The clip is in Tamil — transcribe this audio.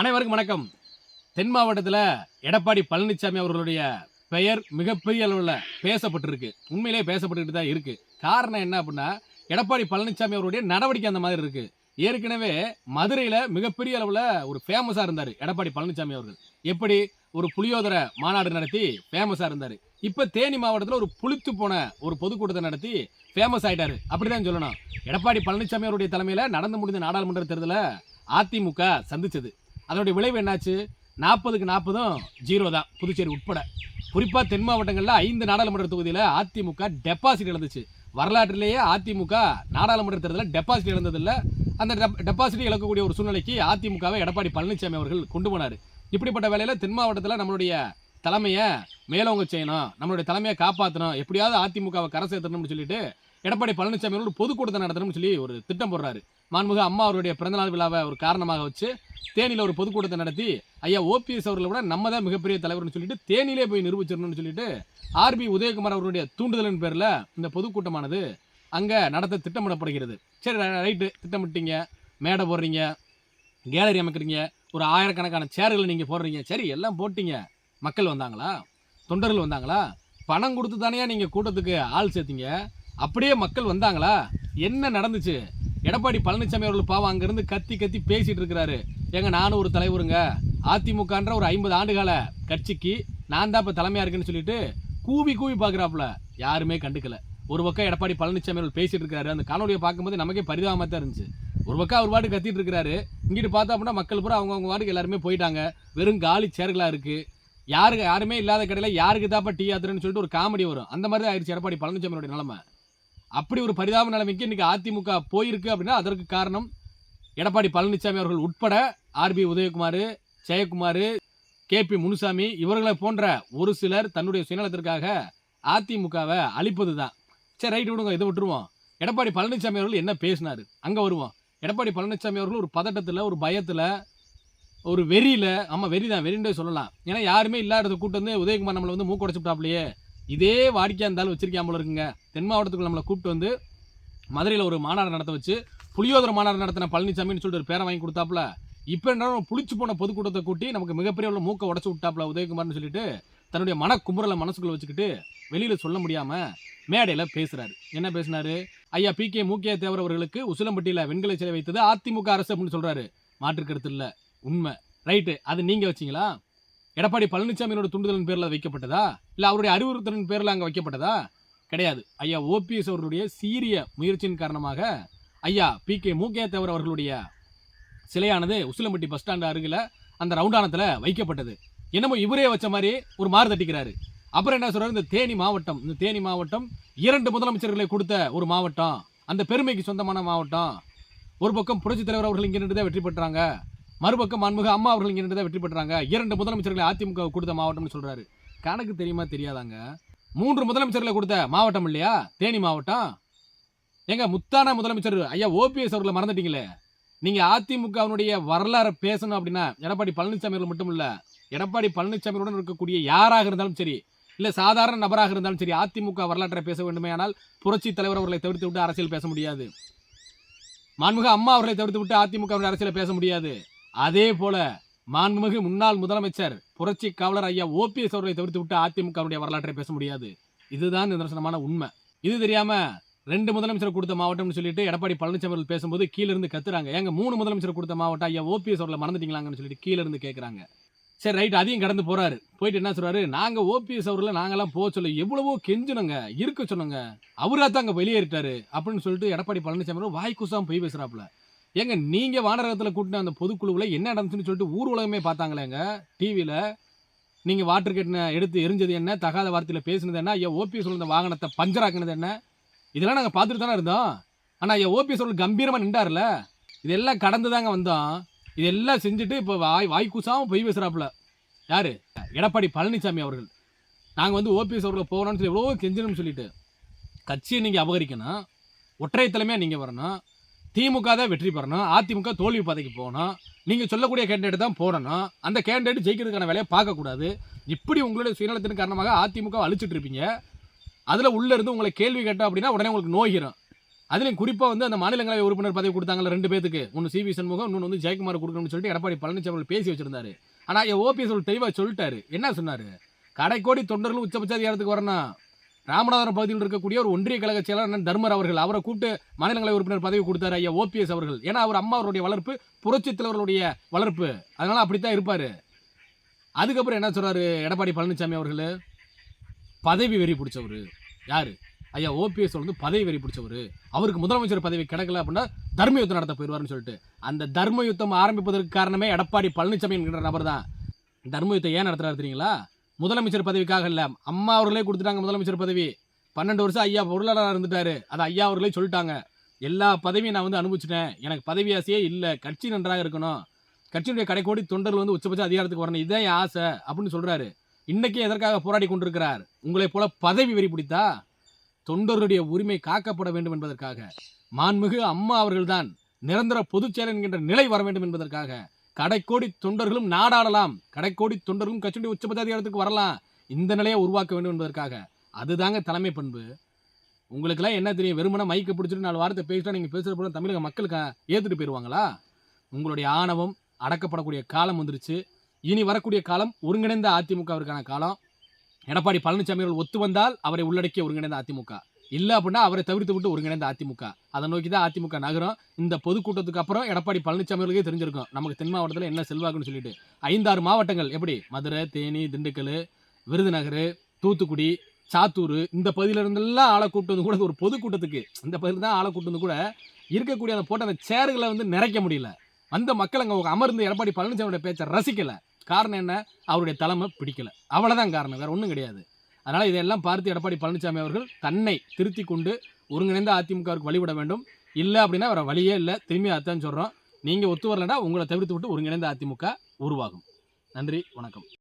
அனைவருக்கும் வணக்கம். தென் மாவட்டத்தில் எடப்பாடி பழனிசாமி அவர்களுடைய பெயர் மிகப்பெரிய அளவில் பேசப்பட்டிருக்கு. உண்மையிலே பேசப்பட்டுக்கிட்டு தான் இருக்குது காரணம் என்ன அப்படின்னா எடப்பாடி பழனிசாமி அவருடைய நடவடிக்கை அந்த மாதிரி இருக்குது ஏற்கனவே மதுரையில் மிகப்பெரிய அளவில் ஒரு ஃபேமஸாக இருந்தார் எடப்பாடி பழனிசாமி அவர்கள். எப்படி? ஒரு புளியோதரை மாநாடு நடத்தி ஃபேமஸாக இருந்தார். இப்போ தேனி மாவட்டத்தில் ஒரு புளித்து போன ஒரு பொதுக்கூட்டத்தை நடத்தி ஃபேமஸ் ஆயிட்டாரு. அப்படிதான் சொல்லணும். எடப்பாடி பழனிசாமி அவருடைய தலைமையில் நடந்து முடிந்த நாடாளுமன்ற தேர்தலை அதிமுக சந்தித்தது அதனுடைய விளைவு என்னாச்சு? நாற்பதுக்கு நாற்பதும் ஜீரோ தான் புதுச்சேரி உட்பட. குறிப்பாக தென் மாவட்டங்களில் ஐந்து நாடாளுமன்ற தொகுதியில் அதிமுக டெபாசிட் இழந்துச்சு. வரலாற்றிலேயே அதிமுக நாடாளுமன்ற தேர்தலில் டெபாசிட் இழந்ததில்லை. அந்த டெபாசிட் இழக்கக்கூடிய ஒரு சூழ்நிலைக்கு அதிமுகவை எடப்பாடி பழனிசாமி அவர்கள் கொண்டு போனார். இப்படிப்பட்ட வேலையில் தென் மாவட்டத்தில் நம்மளுடைய தலைமையை மேலோங்க செய்யணும் நம்மளுடைய தலைமையை காப்பாற்றணும் எப்படியாவது அதிமுகவை கரை சேர்த்தணும்னு சொல்லிட்டு எடப்பாடி பழனிசாமி ஒரு பொதுக்கூட்டத்தை நடத்தணும்னு சொல்லி ஒரு திட்டம் போடுறாரு. மாண்புக அம்மா அவருடைய பிறந்தநாள் விழாவை ஒரு காரணமாக வச்சு தேனியில் ஒரு பொதுக்கூட்டத்தை நடத்தி ஐயா ஓபிஎஸ் அவர்களை விட நம்ம தான் மிகப்பெரிய தலைவர்னு சொல்லிட்டு தேனியிலே போய் நிரூபிச்சிடணும்னு சொல்லிட்டு ஆர்பி உதயகுமார் அவருடைய தூண்டுதலின் பேரில் இந்த பொதுக்கூட்டமானது அங்கே நடத்த திட்டமிடப்படுகிறது. சரி ரைட்டு திட்டமிட்டீங்க மேடை போடுறீங்க கேலரி அமைக்கிறீங்க ஒரு ஆயிரக்கணக்கான சேர்களை நீங்கள் போடுறீங்க. சரி எல்லாம் போட்டிங்க. மக்கள் வந்தாங்களா? தொண்டர்கள் வந்தாங்களா? பணம் கொடுத்து தானே நீங்கள் கூட்டத்துக்கு ஆள் சேர்த்தீங்க? அப்படியே மக்கள் வந்தாங்களா? என்ன நடந்துச்சு? எடப்பாடி பழனிசாமி அவர்கள் பாவம் அங்கேருந்து கத்தி கத்தி பேசிகிட்டு இருக்கிறாரு. ஏங்க நானும் ஒரு தலைவருங்க. அதிமுகன்ற ஒரு ஐம்பது ஆண்டுகால கட்சிக்கு நான் தான் இப்போ தலைமையாக இருக்கேன்னு சொல்லிட்டு கூவி கூவி பார்க்குறாப்புல யாருமே கண்டுக்கல. ஒரு பக்கம் எடப்பாடி பழனிசாமி அவர்கள் பேசிகிட்டு இருக்காரு அந்த காணொலியை பார்க்கும்போது நமக்கே பரிதாபமாக தான் இருந்துச்சு. ஒரு பக்கம் அவர் பாட்டு கத்திட்டு இருக்கிறாரு. இங்கிட்டு பார்த்தா அப்படின்னா மக்கள் பூரா அவங்கவுங்க வாட்டுக்கு எல்லாருமே போயிட்டாங்க. வெறும் காலி சேர்களாக இருக்குது யாருக்கு யாருமே இல்லாத கடையில் யாருக்கு தாப்பா டீ ஆத்துறன்னு சொல்லிட்டு ஒரு காமெடி வரும். அந்த மாதிரி தான் ஆயிடுச்சு எடப்பாடி பழனிசாமியோட நிலைமை. அப்படி ஒரு பரிதாப நிலைமைக்கு இன்னைக்கு அதிமுக போயிருக்கு அப்படின்னா அதற்கு காரணம் எடப்பாடி பழனிசாமி அவர்கள் உட்பட R B Udhayakumar Jayakumar K P Munusamy இவர்களை போன்ற ஒரு சிலர் தன்னுடைய சுயநலத்திற்காக அதிமுகவை அழிப்பது தான் சரி ரைட் விடுங்க இதை விட்டுருவோம். எடப்பாடி பழனிசாமி அவர்கள் என்ன பேசினார்? அங்கே வருவோம். எடப்பாடி பழனிசாமி அவர்கள் ஒரு பதட்டத்தில் ஒரு பயத்தில் ஒரு வெறியில் ஆமாம் வெறி தான் வெறின்றே சொல்லலாம். ஏன்னா யாருமே இல்லாத கூட்டம் வந்து உதயகுமார் நம்மளை வந்து மூக்கு உடச்சுட்டாப்லையே. இதே வாடிக்கையாக இருந்தாலும் வச்சிருக்கேன் போல இருக்குங்க. தென் மாவட்டத்துக்குள்ள நம்மளை கூப்பிட்டு வந்து மதுரையில் ஒரு மாநாடு நடத்த வச்சு புளியோதர மாநாடு நடத்தின பழனிசாமின்னு சொல்லிட்டு ஒரு பேரை வாங்கி கொடுத்தாப்புல இப்போ என்ன புளிச்சு போன பொதுக்கூட்டத்தை கூட்டி நமக்கு மிகப்பெரிய உள்ள மூக்கை உடச்சு விட்டாப்புல உதயகுமார்னு சொல்லிட்டு தன்னுடைய மன குமுறலை மனசுக்குள்ள வச்சுக்கிட்டு வெளியில் சொல்ல முடியாமல் மேடையில் பேசுகிறாரு என்ன பேசினாரு? ஐயா பி. கே. மூக்கிய தேவர் அவர்களுக்கு உசிலம்பட்டியில் வெண்கலை சிலை வைத்தது அதிமுக அரசு அப்படின்னு சொல்கிறாரு மாற்றுக்கருத்து இல்லை. உண்மை. ரைட்டு அது நீங்கள் வச்சீங்களா? எடப்பாடி பழனிசாமியோட தூண்டுதலின் பேரில் வைக்கப்பட்டதா? இல்லை அவருடைய அறிவுறுத்தலின் பேரில் அங்கே வைக்கப்பட்டதா? கிடையாது. ஐயா ஓபிஎஸ் அவர்களுடைய சீரிய முயற்சியின் காரணமாக ஐயா பி கே மூகே தேவர் அவர்களுடைய சிலையானது உசிலம்பட்டி பஸ் ஸ்டாண்டு அருகில் அந்த ரவுண்டானத்தில் வைக்கப்பட்டது. என்னமோ இவரே வச்ச மாதிரி ஒரு மாறு தட்டிக்கிறாரு. அப்புறம் என்ன சொல்கிறார் இந்த தேனி மாவட்டம் இந்த தேனி மாவட்டம் இரண்டு முதலமைச்சர்களை கொடுத்த ஒரு மாவட்டம். அந்த பெருமைக்கு சொந்தமான மாவட்டம். ஒரு பக்கம் புரட்சித் தலைவர் அவர்கள் இங்கே நின்று தான் வெற்றி பெற்றாங்க. மறுபக்கம் மன்முக அம்மா அவர்கள் இங்கே தான் வெற்றி பெற்றாங்க. இரண்டு முதலமைச்சர்களை அதிமுக கொடுத்த மாவட்டம்னு சொல்கிறாரு கணக்கு தெரியுமா தெரியாதாங்க? மூன்று முதலமைச்சர்களை கொடுத்த மாவட்டம் இல்லையா? தேனி மாவட்டம். எங்க முத்தான முதலமைச்சர் ஐயா ஓபிஎஸ் அவர்களை மறந்துட்டீங்களே? நீங்கள் அதிமுகவினுடைய வரலாறை பேசணும் அப்படின்னா எடப்பாடி பழனிசாமி அவர்கள் மட்டும் இல்லை எடப்பாடி பழனிசாமியுடன் இருக்கக்கூடிய யாராக இருந்தாலும் சரி இல்லை சாதாரண நபராக இருந்தாலும் சரி அதிமுக வரலாற்றை பேச வேண்டுமே ஆனால் புரட்சி தலைவர் அவர்களை தவிர்த்து விட்டு அரசியல் பேச முடியாது. மாண்புமிகு அம்மா அவர்களை தவிர்த்து விட்டு அதிமுக அரசியலை பேச முடியாது. அதே போல மாண்புமிகு முன்னாள் முதலமைச்சர் புரட்சி காவலர் ஐயா ஓபிஎஸ் அவர்களை தவிர்த்து விட்டு அதிமுகவுடைய வரலாற்றை பேச முடியாது. இதுதான் நிதர்சனமான உண்மை. இது தெரியாம ரெண்டு முதலமைச்சர் கொடுத்த மாவட்டம்னு சொல்லிட்டு எடப்பாடி பழனிசாமி அவர்கள் பேசும்போது கீழே இருந்து கத்துறாங்க. எங்க மூணு முதலமைச்சர் கொடுத்த மாவட்டம் ஐயா ஓபிஎஸ் அவர்களை மறந்துட்டீங்களாங்கன்னு சொல்லிட்டு கீழே இருந்து கேட்குறாங்க சரி ரைட் அதையும் கடந்து போறாரு. போயிட்டு என்ன சொல்றாரு? நாங்க ஓபிஎஸ் அவர்களை நாங்கெல்லாம் போக சொல்ல எவ்வளவோ கெஞ்சுனங்க இருக்க சொன்னங்க. அவரா தான் அங்க வெளியேறிட்டாரு அப்படின்னு சொல்லிட்டு எடப்பாடி பழனிசாமி வாய் குசாம போய் பேசுறாப்புல. ஏங்க நீங்க வானரகத்தில் கூட்டின அந்த பொதுக்குழுவில் என்ன நடந்துச்சுன்னு சொல்லிட்டு ஊர் உலகமே பார்த்தாங்களேங்க. டிவியில் நீங்கள் வாட்டர் கேட்டின எடுத்து எரிஞ்சது என்ன? தகாத வார்த்தையில் பேசினது என்ன? ஐயா ஓபிஎஸ் சொல்லுற வாகனத்தை பஞ்சராக்குனது என்ன? இதெல்லாம் நாங்கள் பார்த்துட்டு தானே இருந்தோம். ஆனால் ஐயா ஓபிஎஸ் அவர்கள் கம்பீரமாக நின்றார்ல. இதெல்லாம் கடந்து தாங்க வந்தோம். இதெல்லாம் செஞ்சுட்டு இப்போ வாய் வாய் பொய் பேசுகிறாப்புல யார்? எடப்பாடி பழனிசாமி அவர்கள். நாங்கள் வந்து ஓபிஎஸ் அவர்களை போகணும்னு சொல்லி எவ்வளோ கெஞ்சணும்னு சொல்லிட்டு. கட்சியை நீங்கள் அபகரிக்கணும். ஒற்றை தலைமையாக நீங்கள் வரணும். திமுக தான் வெற்றி பெறணும். அதிமுக தோல்வி பாதைக்கு போகணும். நீங்கள் சொல்லக்கூடிய கேண்டிடேட் தான் போடணும். அந்த கேண்டிடேட் ஜெயிக்கிறதுக்கான வேலையை பார்க்கக்கூடாது. இப்படி உங்களுடைய சுயநலத்தின் காரணமாக அதிமுக அழிச்சிட்டு இருப்பீங்க. அதில் உள்ளே இருந்து உங்களை கேள்வி கேட்டோம் அப்படின்னா உடனே உங்களுக்கு நோய்கிறோம் அதுலேயும் குறிப்பாக வந்து அந்த மாநிலங்களவை உறுப்பினர் பதவி கொடுத்தாங்கல்ல ரெண்டு பேத்துக்கு. ஒன்று சிவி சண்முகம் இன்னொன்று வந்து ஜெயக்குமார் கொடுக்கணும்னு சொல்லிட்டு எடப்பாடி பழனிசாமி அவர்கள் பேசி வச்சிருந்தாரு. ஆனால் ஓபிஎஸ் அவர் தெளிவாக சொல்லிட்டாரு. என்ன சொன்னார்? கடைக்கோடி தொண்டர்கள் உச்சபட்ச அதிகாரத்துக்கு வரணும். ராமநாதபுரம் பகுதியில் இருக்கக்கூடிய ஒரு ஒன்றிய கழக செயலாளர் தர்மர் அவர்கள் அவரை கூப்பிட்டு மாநிலங்களவை உறுப்பினர் பதவி கொடுத்தாரு ஐயா ஓபிஎஸ் அவர்கள். ஏன்னா அவர் அம்மா அவருடைய வளர்ப்பு புரட்சி தலைவர்களுடைய வளர்ப்பு. அதனால அப்படித்தான் இருப்பார். அதுக்கப்புறம் என்ன சொல்கிறாரு எடப்பாடி பழனிசாமி அவர்கள்? பதவி வெறி பிடிச்சவர். யார்? ஐயா ஓபிஎஸ் வந்து பதவி வெறி பிடிச்சவர். அவருக்கு முதலமைச்சர் பதவி கிடைக்கல அப்படின்னா தர்ம யுத்தம் நடத்த போயிடுவாருன்னு சொல்லிட்டு. அந்த தர்ம யுத்தம் ஆரம்பிப்பதற்கு காரணமே எடப்பாடி பழனிசாமி என்கிற நபர் தான் தர்ம யுத்தம் ஏன் நடத்துறாரு தெரியுங்களா? முதலமைச்சர் பதவிக்காக இல்லை. அம்மா அவர்களே கொடுத்துட்டாங்க முதலமைச்சர் பதவி. பன்னெண்டு வருஷம் ஐயா பொருளாளராக இருந்துட்டாரு. அதை ஐயா அவர்களே சொல்லிட்டாங்க. எல்லா பதவியும் நான் வந்து அனுபவிச்சிட்டேன். எனக்கு பதவி ஆசையே இல்லை. கட்சி நன்றாக இருக்கணும். கட்சியினுடைய கடைக்கோடி தொண்டர்கள் வந்து உச்சபட்ச அதிகாரத்துக்கு வரணும். இதான் என் ஆசை அப்படின்னு சொல்கிறாரு இன்றைக்கே எதற்காக போராடி கொண்டிருக்கிறார்? உங்களை போல பதவி வெறி பிடித்தா தொண்டர்களுடைய உரிமை காக்கப்பட வேண்டும் என்பதற்காக. மாண்புமிகு அம்மா அவர்கள்தான் நிரந்தர பொதுச் என்கின்ற நிலை வர வேண்டும் என்பதற்காக. கடைக்கோடி தொண்டர்களும் நாடாடலாம். கடைக்கோடி தொண்டர்களும் கட்சியுடைய உச்சபதாதி இடத்துக்கு வரலாம். இந்த நிலையை உருவாக்க வேண்டும் என்பதற்காக. அதுதாங்க தலைமை பண்பு. உங்களுக்கெல்லாம் என்ன தெரியும்? வெறுமனை மைக்கை பிடிச்சிட்டு நாலு வாரத்தை பேசிட்டா நீங்கள் பேசுகிற போல தமிழக மக்களுக்கு? ஏற்றுட்டு போயிடுவாங்களா உங்களுடைய ஆணவம் அடக்கப்படக்கூடிய காலம் வந்துருச்சு. இனி வரக்கூடிய காலம் ஒருங்கிணைந்த அதிமுகவிற்கான காலம். எடப்பாடி பழனிசாமி அவர்கள் ஒத்து வந்தால் அவரை உள்ளடக்கிய ஒருங்கிணைந்த அதிமுக. இல்லை அப்படின்னா அவரை தவிர்த்து விட்டு ஒருங்கிணைந்த அதிமுக. அதை நோக்கி தான் அதிமுக நகரம். இந்த பொதுக்கூட்டத்துக்கு அப்புறம் எடப்பாடி பழனிசாமி அவர்களுக்கே தெரிஞ்சிருக்கும். நமக்கு தென் மாவட்டத்தில் என்ன செல்வாக்குன்னு சொல்லிட்டு. ஐந்தாறு மாவட்டங்கள் எப்படி? மதுரை தேனி திண்டுக்கல் விருதுநகர் தூத்துக்குடி சாத்தூர். இந்த பகுதியிலிருந்தெல்லாம் ஆளை கூட்டு வந்து கூட ஒரு பொதுக்கூட்டத்துக்கு. இந்த பகுதியில் தான் ஆளை கூட்டு வந்து கூட இருக்கக்கூடிய அந்த போட்ட அந்த சேர்களை வந்து நிறைக்க முடியல. வந்த மக்கள் அங்கே அமர்ந்து எடப்பாடி பழனிசாமியோட பேச்சை ரசிக்கலை. காரணம் என்ன? அவருடைய தலைமை பிடிக்கலை. அவ்வளோதான் காரணம். வேறு ஒன்றும் கிடையாது. அதனால் இதையெல்லாம் பார்த்து எடப்பாடி பழனிசாமி அவர்கள் தன்னை திருத்தி கொண்டு ஒருங்கிணைந்த அதிமுகவுக்கு வழிவிட வேண்டும். இல்லை அப்படின்னா வேறு வழியே இல்லை. திரும்பி அதான் சொல்கிறோம் நீங்கள் ஒத்து வரலன்னா உங்களை தவிர்த்து விட்டு ஒருங்கிணைந்த அதிமுக உருவாகும். நன்றி. வணக்கம்.